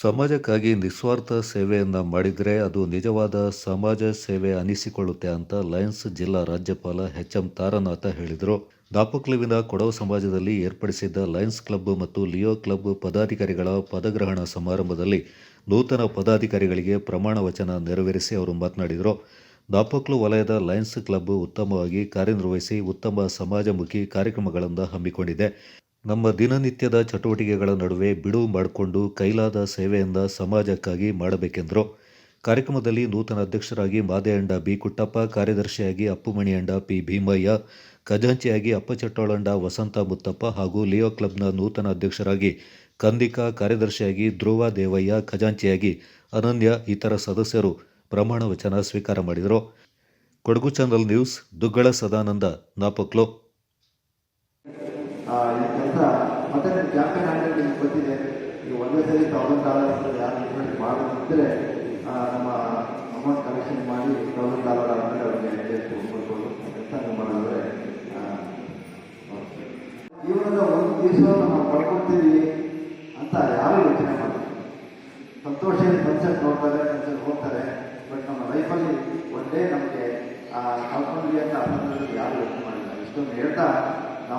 ಸಮಾಜಕ್ಕಾಗಿ ನಿಸ್ವಾರ್ಥ ಸೇವೆಯನ್ನು ಮಾಡಿದರೆ ಅದು ನಿಜವಾದ ಸಮಾಜ ಸೇವೆ ಅನಿಸಿಕೊಳ್ಳುತ್ತೆ ಅಂತ ಲಯನ್ಸ್ ಜಿಲ್ಲಾ ರಾಜ್ಯಪಾಲ ಎಚ್ ಎಂ ತಾರನಾಥ ಹೇಳಿದರು. ದಾಪಕ್ಲುವಿನ ಕೊಡವ ಸಮಾಜದಲ್ಲಿ ಏರ್ಪಡಿಸಿದ್ದ ಲಯನ್ಸ್ ಕ್ಲಬ್ ಮತ್ತು ಲಿಯೋ ಕ್ಲಬ್ ಪದಾಧಿಕಾರಿಗಳ ಪದಗ್ರಹಣ ಸಮಾರಂಭದಲ್ಲಿ ನೂತನ ಪದಾಧಿಕಾರಿಗಳಿಗೆ ಪ್ರಮಾಣ ವಚನ ನೆರವೇರಿಸಿ ಅವರು ಮಾತನಾಡಿದರು. ದಾಪಕ್ಲು ವಲಯದ ಲಯನ್ಸ್ ಕ್ಲಬ್ ಉತ್ತಮವಾಗಿ ಕಾರ್ಯನಿರ್ವಹಿಸಿ ಉತ್ತಮ ಸಮಾಜಮುಖಿ ಕಾರ್ಯಕ್ರಮಗಳನ್ನು ಹಮ್ಮಿಕೊಂಡಿದೆ. ನಮ್ಮ ದಿನನಿತ್ಯದ ಚಟುವಟಿಕೆಗಳ ನಡುವೆ ಬಿಡುವು ಮಾಡಿಕೊಂಡು ಕೈಲಾದ ಸೇವೆಯಿಂದ ಸಮಾಜಕ್ಕಾಗಿ ಮಾಡಬೇಕೆಂದರು. ಕಾರ್ಯಕ್ರಮದಲ್ಲಿ ನೂತನ ಅಧ್ಯಕ್ಷರಾಗಿ ಮಾದೇಯಂಡ ಬಿ ಕುಟ್ಟಪ್ಪ, ಕಾರ್ಯದರ್ಶಿಯಾಗಿ ಅಪ್ಪುಮಣಿಯಂಡ ಪಿ ಭೀಮಯ್ಯ, ಖಜಾಂಚಿಯಾಗಿ ಅಪ್ಪಚಟ್ಟೋಳಂಡ ವಸಂತ ಮುತ್ತಪ್ಪ ಹಾಗೂ ಲಿಯೋ ಕ್ಲಬ್ನ ನೂತನ ಅಧ್ಯಕ್ಷರಾಗಿ ಕಂದಿಕಾ, ಕಾರ್ಯದರ್ಶಿಯಾಗಿ ಧ್ರುವ ದೇವಯ್ಯ, ಖಜಾಂಚಿಯಾಗಿ ಅನನ್ಯ ಇತರ ಸದಸ್ಯರು ಪ್ರಮಾಣ ವಚನ ಸ್ವೀಕಾರ ಮಾಡಿದರು. Kodagu channel news, Duggala Sadananda, Napoklu. ಈ ಕೆಲಸ ಮತ್ತೆ ನಿಮ್ಮ ಕ್ಯಾಂಪೇನ್ ಹಂಡ್ರೆಡ್ ನಿಮ್ಗೆ ಗೊತ್ತಿದೆ. ಈ ಒಂದೇ ಸರಿ ತೌಸಂಡ್ ಡಾಲರ್ಸ್ ಯಾರು ಇನ್ವೆಸ್ಟ್ ಮಾಡೋದಿದ್ದರೆ ನಮ್ಮ ಅಮೌಂಟ್ ಕಲೆಕ್ಷನ್ ಮಾಡಿ ತೌಸಂಡ್ ಡಾಲರ್ ಆದಮೇಲೆ ಅವ್ರಿಗೆ ಕೊಡ್ಬೋದು. ಕೆಲಸ ಮಾಡಿದ್ರೆ ಜೀವನದ ಒಂದು ದಿವಸ ನಾವು ಪಡ್ಕೊಳ್ತೀವಿ ಅಂತ ಯಾರು ಯೋಚನೆ ಮಾಡ್ತಾರೆ ಸಂತೋಷ ಮನ್ಸಲ್ಲಿ ನೋಡ್ತಾರೆ ಮನ್ಸಲ್ಲಿ ಹೋಗ್ತಾರೆ ಬಟ್ ನಮ್ಮ ಲೈಫಲ್ಲಿ ಒಂದೇ ನಮಗೆ ಆ ಅಂತ ಅರ್ಥದಲ್ಲಿ ಯಾರು ಯೋಚನೆ ಮಾಡಿಲ್ಲ. ಇಷ್ಟೊಂದು ಹೇಳ್ತಾ